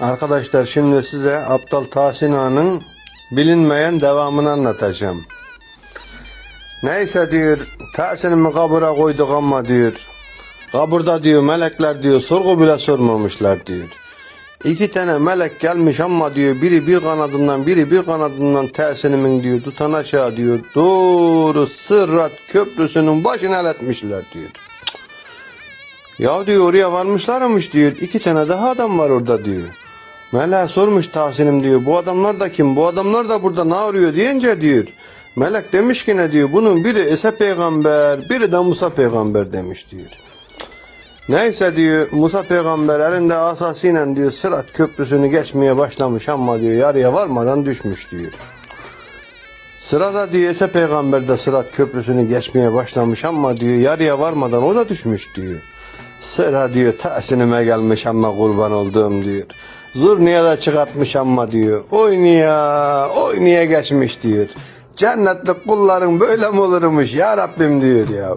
Arkadaşlar şimdi size Aptal Tahsin Ağa'nın bilinmeyen devamını anlatacağım. Neyse diyor Tahsin'imi kabura koyduk ama diyor. Kaburda diyor melekler diyor sorgu bile sormamışlar diyor. İki tane melek gelmiş ama diyor biri bir kanadından biri bir kanadından Tahsin'imin diyor tutan aşağı diyor. Doğru Sırat Köprüsü'nün başına eletmişler diyor. Ya diyor oraya varmışlarmış diyor. İki tane daha adam var orada diyor. Melek sormuş Tahsin'im diyor. Bu adamlar da kim? Bu adamlar da burada ne arıyor deyince diyor. Melek demiş ki ne diyor. Bunun biri İsa peygamber, biri de Musa peygamber demiş diyor. Neyse diyor Musa peygamber elinde asasıyla diyor Sırat köprüsünü geçmeye başlamış ama diyor yarıya varmadan düşmüş diyor. Sırada diyor İsa peygamber de Sırat köprüsünü geçmeye başlamış ama diyor yarıya varmadan o da düşmüş diyor. Sıra diyor tahsinime gelmiş ama kurban olduğum diyor. Zurniye da çıkartmış ama diyor. Oynaya, oynaya geçmiş diyor. Cennetlik kulların böyle mi olurmuş ya Rabbim diyor ya.